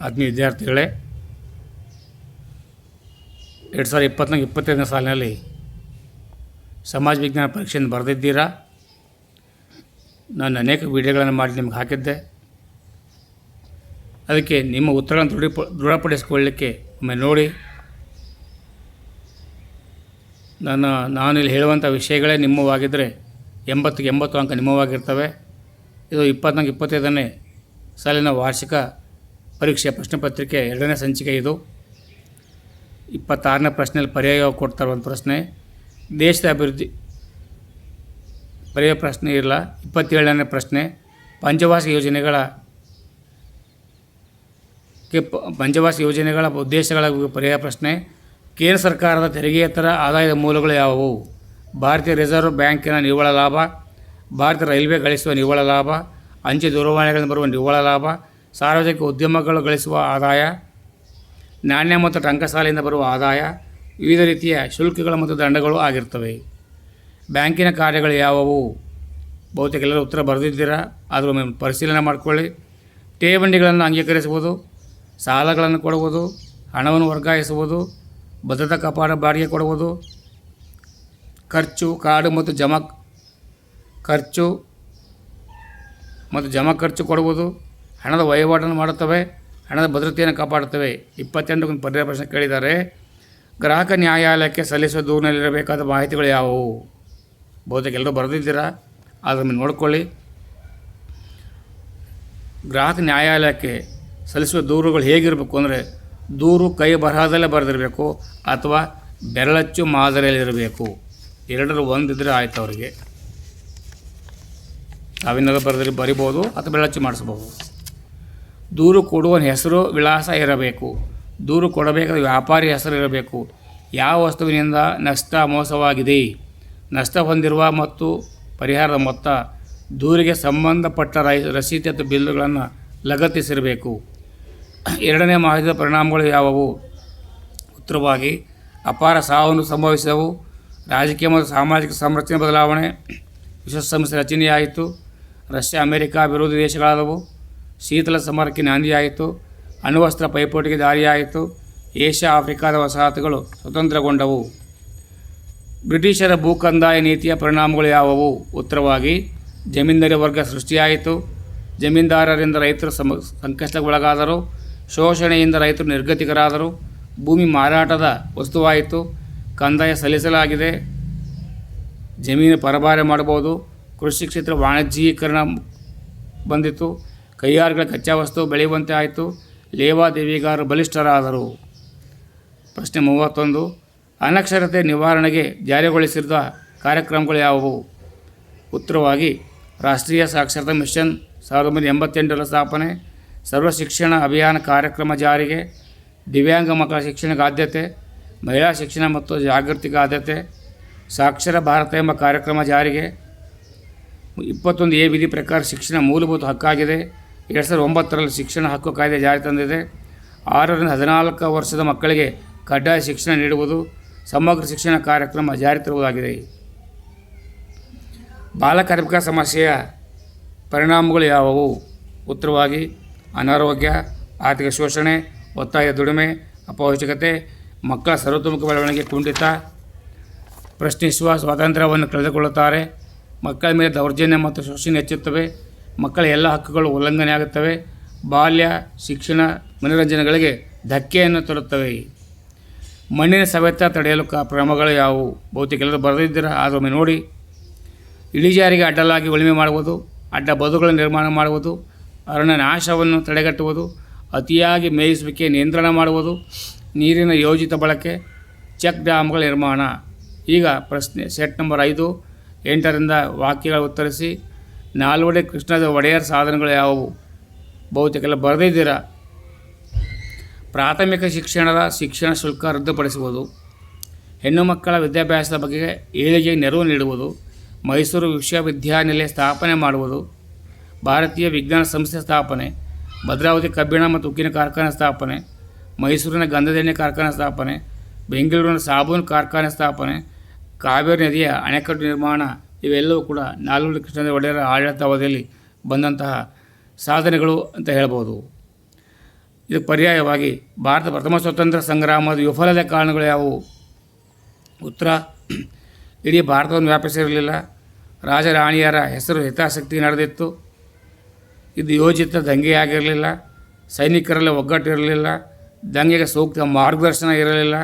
ಆತ್ಮೀಯ ವಿದ್ಯಾರ್ಥಿಗಳೇ, ಎರಡು ಸಾವಿರದ ಇಪ್ಪತ್ನಾಲ್ಕು ಇಪ್ಪತ್ತೈದನೇ ಸಾಲಿನಲ್ಲಿ ಸಮಾಜ ವಿಜ್ಞಾನ ಪರೀಕ್ಷೆಯನ್ನು ಬರೆದಿದ್ದೀರಾ? ನಾನು ಅನೇಕ ವಿಡಿಯೋಗಳನ್ನು ಮಾಡಿ ನಿಮ್ಗೆ ಹಾಕಿದ್ದೆ. ಅದಕ್ಕೆ ನಿಮ್ಮ ಉತ್ತರಗಳನ್ನು ದೃಢಪ ದೃಢಪಡಿಸಿಕೊಳ್ಳಲಿಕ್ಕೆ ಒಮ್ಮೆ ನೋಡಿ. ನಾನು ನಾನಿಲ್ಲಿ ಹೇಳುವಂಥ ವಿಷಯಗಳೇ ನಿಮ್ಮವಾಗಿದ್ದರೆ ಎಂಬತ್ತಿಗೆ ಎಂಬತ್ತು ಅಂಕ ನಿಮ್ಮವಾಗಿರ್ತವೆ. ಇದು ಇಪ್ಪತ್ನಾಲ್ಕು, ಇಪ್ಪತ್ತೈದನೇ ಸಾಲಿನ ವಾರ್ಷಿಕ ಪರೀಕ್ಷೆ ಪ್ರಶ್ನೆ ಪತ್ರಿಕೆ ಎರಡನೇ ಸಂಚಿಕೆ ಇದು. ಇಪ್ಪತ್ತಾರನೇ ಪ್ರಶ್ನೆಯಲ್ಲಿ ಪರ್ಯಾಯ ಕೊಡ್ತಾರೆ ಒಂದು ಪ್ರಶ್ನೆ. ದೇಶದ ಅಭಿವೃದ್ಧಿ. ಪರ್ಯಾಯ ಪ್ರಶ್ನೆ ಇರಲ್ಲ, ಇಪ್ಪತ್ತೇಳನೇ ಪ್ರಶ್ನೆ. ಪಂಚವಾಸ ಯೋಜನೆಗಳ ಕೆ ಪ- ಯೋಜನೆಗಳ ಉದ್ದೇಶಗಳ ಪರ್ಯಾಯ ಪ್ರಶ್ನೆ. ಕೇಂದ್ರ ಸರ್ಕಾರದ ತೆರಿಗೆಯೇತರ ಆದಾಯದ ಮೂಲಗಳು ಯಾವುವು? ಭಾರತೀಯ ರಿಸರ್ವ್ ಬ್ಯಾಂಕಿನ ನಿವ್ವಳ ಲಾಭ. ಭಾರತ ರೈಲ್ವೆ ಗಳಿಸುವ ನಿವ್ವಳ ಲಾಭ. ಅಂಚೆ ದೂರವಾಣಿಗಳಿಂದ ಬರುವ ನಿವ್ವಳ ಲಾಭ. ಸಾರ್ವಜನಿಕ ಉದ್ಯಮಗಳು ಗಳಿಸುವ ಆದಾಯ, ನಾಣ್ಯ ಮತ್ತು ಟಂಕಸಾಲೆಯಿಂದ ಬರುವ ಆದಾಯ, ವಿವಿಧ ರೀತಿಯ ಶುಲ್ಕಗಳು ಮತ್ತು ದಂಡಗಳು ಆಗಿರ್ತವೆ ಬ್ಯಾಂಕಿನ ಕಾರ್ಯಗಳು ಯಾವುವು? ಬಹುತೇಕ ಎಲ್ಲರೂ ಉತ್ತರ ಬರೆದಿದ್ದೀರಾ? ಒಮ್ಮೆ ಪರಿಶೀಲನೆ ಮಾಡಿಕೊಳ್ಳಿ. ಠೇವಣಿಗಳನ್ನು ಅಂಗೀಕರಿಸುವುದು ಸಾಲಗಳನ್ನು ಕೊಡುವುದು ಹಣವನ್ನು ವರ್ಗಾಯಿಸುವುದು ಭದ್ರತಾ ಕಪಾಟ ಬಾಡಿಗೆ ಕೊಡುವುದು ಖರ್ಚು ಕಾರ್ಡು ಮತ್ತು ಜಮಾ ಖರ್ಚು ಮತ್ತು ಜಮಾ ಖರ್ಚು ಕೊಡುವುದು ಹಣದ ವಹಿವಾಟನ್ನು ಮಾಡುತ್ತವೆ, ಹಣದ ಭದ್ರತೆಯನ್ನು ಕಾಪಾಡುತ್ತವೆ. ಇಪ್ಪತ್ತೆಂಟು ಒಂದು ಪರ್ಯಾಯ ಪ್ರಶ್ನೆ ಕೇಳಿದ್ದಾರೆ. ಗ್ರಾಹಕ ನ್ಯಾಯಾಲಯಕ್ಕೆ ಸಲ್ಲಿಸುವ ದೂರಿನಲ್ಲಿರಬೇಕಾದ ಮಾಹಿತಿಗಳು ಯಾವುವು? ಬಹುತೇಕ ಎಲ್ಲರೂ ಬರೆದಿದ್ದೀರಾ? ಅದನ್ನು ನೋಡ್ಕೊಳ್ಳಿ. ಗ್ರಾಹಕ ನ್ಯಾಯಾಲಯಕ್ಕೆ ಸಲ್ಲಿಸುವ ದೂರುಗಳು ಹೇಗಿರಬೇಕು ಅಂದರೆ ದೂರು ಕೈ ಬರಹದಲ್ಲೇ ಬರೆದಿರಬೇಕು ಅಥವಾ ಬೆರಳಚ್ಚು ಮಾದರಿಯಲ್ಲಿರಬೇಕು? ಎರಡರ ಒಂದಿದ್ರೆ ಆಯ್ತು ಅವರಿಗೆ. ನಾವೇನಾದ್ರು ಬರೆದ್ರೆ ಬರಿಬೋದು ಅಥವಾ ಬೆರಳಚ್ಚು ಮಾಡಿಸ್ಬೋದು. ದೂರು ಕೊಡುವ ಹೆಸರು ವಿಳಾಸ ಇರಬೇಕು. ದೂರು ಕೊಡಬೇಕಾದ ವ್ಯಾಪಾರಿ ಹೆಸರು ಇರಬೇಕು. ಯಾವ ವಸ್ತುವಿನಿಂದ ನಷ್ಟ ಮೋಸವಾಗಿದೆ? ನಷ್ಟ ಹೊಂದಿರುವ ಮತ್ತು ಪರಿಹಾರದ ಮೊತ್ತ. ದೂರಿಗೆ ಸಂಬಂಧಪಟ್ಟ ರೈ ರಸೀತಿ ಅಥವಾ ಬಿಲ್ಲುಗಳನ್ನು ಲಗತ್ತಿಸಿರಬೇಕು. ಎರಡನೇ ಮಾಹಿತಿಯ ಪರಿಣಾಮಗಳು ಯಾವುವು? ಉತ್ತರವಾಗಿ, ಅಪಾರ ಸಾವನ್ನು ಸಂಭವಿಸಿದವು. ರಾಜಕೀಯ ಮತ್ತು ಸಾಮಾಜಿಕ ಸಂರಚನೆ ಬದಲಾವಣೆ. ವಿಶ್ವಸಂಸ್ಥೆ ರಚನೆಯಾಯಿತು. ರಷ್ಯಾ, ಅಮೆರಿಕ ವಿರೋಧಿ ದೇಶಗಳಾದವು. ಶೀತಲ ಸಮರಕ್ಕೆ ನಾಂದಿಯಾಯಿತು. ಅಣ್ವಸ್ತ್ರ ಪೈಪೋಟಿಗೆ ದಾರಿಯಾಯಿತು. ಏಷ್ಯಾ ಆಫ್ರಿಕಾದ ವಸಾಹತುಗಳು ಸ್ವತಂತ್ರಗೊಂಡವು. ಬ್ರಿಟಿಷರ ಭೂಕಂದಾಯ ನೀತಿಯ ಪರಿಣಾಮಗಳು ಯಾವುವು? ಉತ್ತರವಾಗಿ, ಜಮೀನ್ದಾರಿ ವರ್ಗ ಸೃಷ್ಟಿಯಾಯಿತು. ಜಮೀನ್ದಾರರಿಂದ ರೈತರು ಸಮ, ಸಂಕಷ್ಟಕ್ಕೊಳಗಾದರು. ಶೋಷಣೆಯಿಂದ ರೈತರು ನಿರ್ಗತಿಕರಾದರು. ಭೂಮಿ ಮಾರಾಟದ ವಸ್ತುವಾಯಿತು. ಕಂದಾಯ ಸಲ್ಲಿಸಲಾಗಿದೆ. ಜಮೀನು ಪರಭಾರೆ ಮಾಡಬಹುದು. ಕೃಷಿ ಕ್ಷೇತ್ರ ವಾಣಿಜ್ಯೀಕರಣ ಬಂದಿತು. ಕೈಗಾರಿಕೆಗಳ ಕಚ್ಚಾ ವಸ್ತು ಬೆಳೆಯುವಂತೆ ಆಯಿತು. ಲೇವಾದೇವಿಗಾರರು ಬಲಿಷ್ಠರಾದರು. ಪ್ರಶ್ನೆ ಮೂವತ್ತೊಂದು. ಅನಕ್ಷರತೆ ನಿವಾರಣೆಗೆ ಜಾರಿಗೊಳಿಸಿದ ಕಾರ್ಯಕ್ರಮಗಳು ಯಾವುವು? ಉತ್ತರವಾಗಿ, ರಾಷ್ಟ್ರೀಯ ಸಾಕ್ಷರತಾ ಮಿಷನ್ ಸಾವಿರದ ಒಂಬೈನೂರ ಎಂಬತ್ತೆಂಟರ ಸ್ಥಾಪನೆ, ಸರ್ವ ಶಿಕ್ಷಣ ಅಭಿಯಾನ ಕಾರ್ಯಕ್ರಮ ಜಾರಿಗೆ, ದಿವ್ಯಾಂಗ ಮಕ್ಕಳ ಶಿಕ್ಷಣಕ್ಕೆ ಆದ್ಯತೆ, ಮಹಿಳಾ ಶಿಕ್ಷಣ ಮತ್ತು ಜಾಗೃತಿಗೆ ಆದ್ಯತೆ, ಸಾಕ್ಷರ ಭಾರತ ಎಂಬ ಕಾರ್ಯಕ್ರಮ ಜಾರಿಗೆ. ಇಪ್ಪತ್ತೊಂದು ಎ ವಿಧಿ ಪ್ರಕಾರ ಶಿಕ್ಷಣ ಮೂಲಭೂತ ಹಕ್ಕಾಗಿದೆ. ಎರಡು ಸಾವಿರದ ಒಂಬತ್ತರಲ್ಲಿ ಶಿಕ್ಷಣ ಹಕ್ಕು ಕಾಯ್ದೆ ಜಾರಿ ತಂದಿದೆ. ಆರರಿಂದ ಹದಿನಾಲ್ಕು ವರ್ಷದ ಮಕ್ಕಳಿಗೆ ಕಡ್ಡಾಯ ಶಿಕ್ಷಣ ನೀಡುವುದು ಸಮಗ್ರ ಶಿಕ್ಷಣ ಕಾರ್ಯಕ್ರಮ ಜಾರಿ ತರುವುದಾಗಿದೆ. ಬಾಲಕಾರ್ಮಿಕ ಸಮಸ್ಯೆಯ ಪರಿಣಾಮಗಳು ಯಾವುವು? ಉತ್ತರವಾಗಿ, ಅನಾರೋಗ್ಯ, ಆರ್ಥಿಕ ಶೋಷಣೆ ಒತ್ತಾಯ ದುಡಿಮೆ, ಅಪೌಷ್ಟಿಕತೆ, ಮಕ್ಕಳ ಸರ್ವತೋಮುಖ ಬೆಳವಣಿಗೆ, ಕುಂಠಿತ, ಪ್ರಶ್ನಿಸುವ ಸ್ವಾತಂತ್ರ್ಯವನ್ನು ಕಳೆದುಕೊಳ್ಳುತ್ತಾರೆ. ಮಕ್ಕಳ ಮೇಲೆ ದೌರ್ಜನ್ಯ ಮತ್ತು ಶೋಷಣೆ ಹೆಚ್ಚುತ್ತವೆ. ಮಕ್ಕಳ ಎಲ್ಲ ಹಕ್ಕುಗಳು ಉಲ್ಲಂಘನೆ ಆಗುತ್ತವೆ. ಬಾಲ್ಯ, ಶಿಕ್ಷಣ, ಮನೋರಂಜನೆಗಳಿಗೆ ಧಕ್ಕೆಯನ್ನು ತರುತ್ತವೆ. ಮಣ್ಣಿನ ಸವೆತ ತಡೆಯಲು ಕ್ರಮಗಳು ಯಾವುವು? ಬಹುತೇಕ ಎಲ್ಲರೂ ಬರೆದಿದ್ದೀರ? ಆದೊಮ್ಮೆ ನೋಡಿ. ಇಳಿಜಾರಿಗೆ ಅಡ್ಡಲಾಗಿ ಉಳುಮೆ ಮಾಡುವುದು, ಅಡ್ಡ ಬದುಗಳನ್ನು ನಿರ್ಮಾಣ ಮಾಡುವುದು, ಅರಣ್ಯ ನಾಶವನ್ನು ತಡೆಗಟ್ಟುವುದು, ಅತಿಯಾಗಿ ಮೇಯಿಸುವಿಕೆ, ನಿಯಂತ್ರಣ ಮಾಡುವುದು, ನೀರಿನ ಯೋಜಿತ ಬಳಕೆ, ಚೆಕ್ ಡ್ಯಾಮ್ಗಳ ನಿರ್ಮಾಣ. ಈಗ ಪ್ರಶ್ನೆ ಸೆಟ್ ನಂಬರ್ ಐದು, ಎಂಟರಿಂದ ವಾಕ್ಯಗಳ ಉತ್ತರಿಸಿ ನಾಲ್ವಡಿ ಕೃಷ್ಣದ ಒಡೆಯರ್ ಸಾಧನಗಳು ಯಾವುವು? ಬಹುತೇಕೆಲ್ಲ ಬರೆದಿದ್ದೀರಾ ಪ್ರಾಥಮಿಕ ಶಿಕ್ಷಣದ ಶಿಕ್ಷಣ ಶುಲ್ಕ ರದ್ದುಪಡಿಸುವುದು. ಹೆಣ್ಣು ಮಕ್ಕಳ ವಿದ್ಯಾಭ್ಯಾಸದ ಬಗ್ಗೆ ಏಳಿಗೆ ನೆರವು ನೀಡುವುದು. ಮೈಸೂರು ವಿಶ್ವವಿದ್ಯಾನಿಲಯ ಸ್ಥಾಪನೆ ಮಾಡುವುದು. ಭಾರತೀಯ ವಿಜ್ಞಾನ ಸಂಸ್ಥೆ ಸ್ಥಾಪನೆ. ಭದ್ರಾವತಿ ಕಬ್ಬಿಣ ಮತ್ತು ಉಕ್ಕಿನ ಕಾರ್ಖಾನೆ ಸ್ಥಾಪನೆ. ಮೈಸೂರಿನ ಗಂಧದೆಣ್ಣೆ ಕಾರ್ಖಾನೆ ಸ್ಥಾಪನೆ. ಬೆಂಗಳೂರಿನ ಸಾಬೂನು ಕಾರ್ಖಾನೆ ಸ್ಥಾಪನೆ. ಕಾವೇರಿ ನದಿಯ ಅಣೆಕಟ್ಟು ನಿರ್ಮಾಣ. ಇವೆಲ್ಲವೂ ಕೂಡ ನಾಲ್ವರು ಕೃಷ್ಣ ಒಡೆಯರ ಆಡಳಿತ ಅವಧಿಯಲ್ಲಿ ಬಂದಂತಹ ಸಾಧನೆಗಳು ಅಂತ ಹೇಳ್ಬೋದು. ಇದಕ್ಕೆ ಪರ್ಯಾಯವಾಗಿ ಭಾರತ ಪ್ರಥಮ ಸ್ವತಂತ್ರ ಸಂಗ್ರಾಮದ ವಿಫಲದ ಕಾರಣಗಳು ಯಾವುವು? ಉತ್ತರ. ಇಡೀ ಭಾರತವನ್ನು ವ್ಯಾಪಿಸಿರಲಿಲ್ಲ. ರಾಜರಾಣಿಯರ ಹೆಸರು ಹಿತಾಸಕ್ತಿ ನಡೆದಿತ್ತು. ಇದು ಯೋಜಿತ ದಂಗೆಯಾಗಿರಲಿಲ್ಲ. ಸೈನಿಕರಲ್ಲಿ ಒಗ್ಗಟ್ಟಿರಲಿಲ್ಲ. ದಂಗೆಗೆ ಸೂಕ್ತ ಮಾರ್ಗದರ್ಶನ ಇರಲಿಲ್ಲ.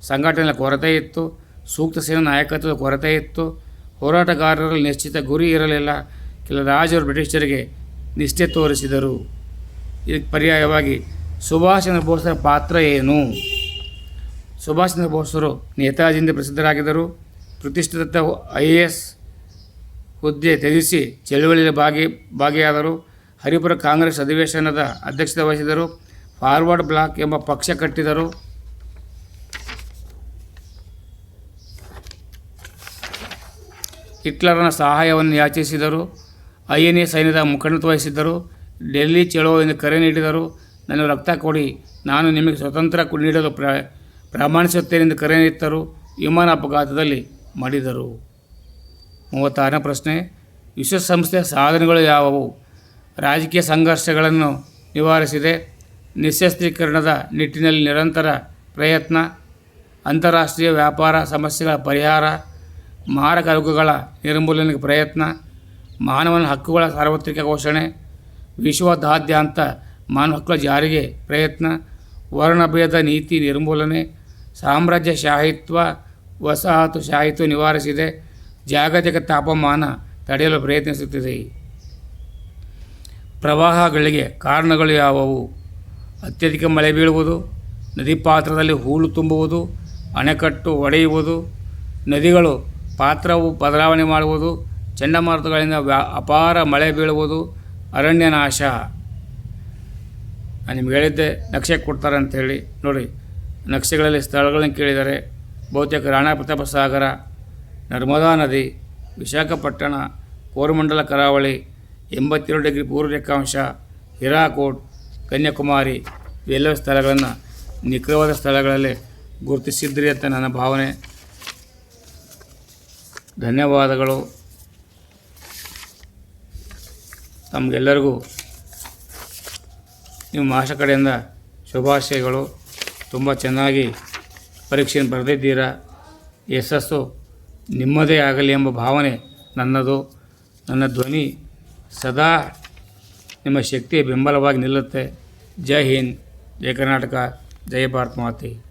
ಸಂಘಟನೆಯ ಕೊರತೆ ಇತ್ತು. ಸೂಕ್ತ ಸೇನಾ ನಾಯಕತ್ವದ ಕೊರತೆ ಇತ್ತು. ಹೋರಾಟಗಾರರಲ್ಲಿ ನಿಶ್ಚಿತ ಗುರಿ ಇರಲಿಲ್ಲ. ಕೆಲ ರಾಜರು ಬ್ರಿಟಿಷರಿಗೆ ನಿಷ್ಠೆ ತೋರಿಸಿದರು. ಇದಕ್ಕೆ ಪರ್ಯಾಯವಾಗಿ ಸುಭಾಷ್ ಚಂದ್ರ ಬೋಸರ ಪಾತ್ರ ಏನು? ಸುಭಾಷ್ ಚಂದ್ರ ಬೋಸರು ನೇತಾಜಿಯಿಂದ ಪ್ರಸಿದ್ಧರಾಗಿದ್ದರು. ಪ್ರತಿಷ್ಠಿತ ಐ ಎ ಎಸ್ ಹುದ್ದೆ ತ್ಯಜಿಸಿ ಚಳುವಳಿಯಲ್ಲಿ ಭಾಗಿ, ಭಾಗಿಯಾದರು. ಹರಿಪುರ ಕಾಂಗ್ರೆಸ್ ಅಧಿವೇಶನದ ಅಧ್ಯಕ್ಷತೆ ವಹಿಸಿದರು ಫಾರ್ವರ್ಡ್ ಬ್ಲಾಕ್ ಎಂಬ ಪಕ್ಷ ಕಟ್ಟಿದರು ಹಿಟ್ಲರನ ಸಹಾಯವನ್ನು ಯಾಚಿಸಿದರು. ಐ ಎನ್ ಎ ಸೈನ್ಯದ ಮುಖಂಡತ್ವ ವಹಿಸಿದ್ದರು. ಡೆಲ್ಲಿ ಚಳುವಳಿಯಿಂದ ಕರೆ ನೀಡಿದರು. ನನ್ನ ರಕ್ತ ಕೊಡಿ. ನಾನು ನಿಮಗೆ ಸ್ವತಂತ್ರ ನೀಡಲು ಪ್ರ ಪ್ರಾಮಾಣಿಸುತ್ತೇನೆಂದು ಕರೆ ನೀಡಿದ್ದರು. ವಿಮಾನ ಅಪಘಾತದಲ್ಲಿ ಮಾಡಿದರು. ಮೂವತ್ತಾರನೇ ಪ್ರಶ್ನೆ. ವಿಶ್ವಸಂಸ್ಥೆಯ ಸಾಧನೆಗಳು ಯಾವುವು? ರಾಜಕೀಯ ಸಂಘರ್ಷಗಳನ್ನು ನಿವಾರಿಸಿದೆ. ನಿಶಸ್ತ್ರೀಕರಣದ ನಿಟ್ಟಿನಲ್ಲಿ ನಿರಂತರ ಪ್ರಯತ್ನ. ಅಂತಾರಾಷ್ಟ್ರೀಯ ವ್ಯಾಪಾರ ಸಮಸ್ಯೆಗಳ ಪರಿಹಾರ. ಮಾರಕ ರೋಗಗಳ ನಿರ್ಮೂಲನೆಗೆ ಪ್ರಯತ್ನ, ಮಾನವನ ಹಕ್ಕುಗಳ ಸಾರ್ವತ್ರಿಕ ಘೋಷಣೆ ವಿಶ್ವದಾದ್ಯಂತ ಮಾನವ ಹಕ್ಕುಗಳ ಜಾರಿಗೆ ಪ್ರಯತ್ನ ವರ್ಣಭೇದ ನೀತಿ ನಿರ್ಮೂಲನೆ, ಸಾಮ್ರಾಜ್ಯ ಶಾಹಿತ್ವ, ವಸಾಹತು ಶಾಹಿತ್ವ ನಿವಾರಿಸಿದೆ, ಜಾಗತಿಕ ತಾಪಮಾನ ತಡೆಯಲು ಪ್ರಯತ್ನಿಸುತ್ತಿದೆ. ಪ್ರವಾಹಗಳಿಗೆ ಕಾರಣಗಳು ಯಾವುವು? ಅತ್ಯಧಿಕ ಮಳೆ ಬೀಳುವುದು, ನದಿ ಪಾತ್ರದಲ್ಲಿ ಹೂಳು ತುಂಬುವುದು, ಅಣೆಕಟ್ಟು ಒಡೆಯುವುದು, ನದಿಗಳು ಪಾತ್ರವು ಬದಲಾವಣೆ ಮಾಡುವುದು, ಚಂಡಮಾರುತಗಳಿಂದ ವ್ಯಾ, ಅಪಾರ ಮಳೆ ಬೀಳುವುದು ಅರಣ್ಯ ನಾಶ ನಾನು ನಿಮ್ಗೆ ಹೇಳಿದ್ದೆ, ನಕ್ಷೆ ಕೊಡ್ತಾರೆ ಅಂಥೇಳಿ ನೋಡಿ, ನಕ್ಷೆಗಳಲ್ಲಿ ಸ್ಥಳಗಳನ್ನು ಕೇಳಿದರೆ, ಬಹುತೇಕ ರಾಣಾ ಪ್ರತಾಪ ಸಾಗರ, ನರ್ಮದಾ ನದಿ, ವಿಶಾಖಪಟ್ಟಣ, ಕೋರಮಂಡಲ ಕರಾವಳಿ, ಎಂಬತ್ತೇಳು ಡಿಗ್ರಿ ಪೂರ್ವ ರೇಖಾಂಶ ಹಿರಾಕೋಟ್, ಕನ್ಯಾಕುಮಾರಿ ಇವೆಲ್ಲ ಸ್ಥಳಗಳನ್ನು ನಿಖರವಾದ ಸ್ಥಳಗಳಲ್ಲಿ ಗುರುತಿಸಿದ್ರಿ ಅಂತ ನನ್ನ ಭಾವನೆ. ಧನ್ಯವಾದಗಳು. ತಮಗೆಲ್ಲರಿಗೂ ನಿಮ್ಮ ಆಶ ಕಡೆಯಿಂದ ಶುಭಾಶಯಗಳು. ತುಂಬ ಚೆನ್ನಾಗಿ ಪರೀಕ್ಷೆಯನ್ನು ಬರೆದಿದ್ದೀರಾ. ಯಶಸ್ಸು ನಿಮ್ಮದೇ ಆಗಲಿ ಎಂಬ ಭಾವನೆ ನನ್ನದು. ನನ್ನ ಧ್ವನಿ ಸದಾ ನಿಮ್ಮ ಶಕ್ತಿಯ ಬೆಂಬಲವಾಗಿ ನಿಲ್ಲುತ್ತೆ. ಜೈ ಹಿಂದ್, ಜೈ ಕರ್ನಾಟಕ, ಜೈ ಭಾರತ್ ಮಾತೆ.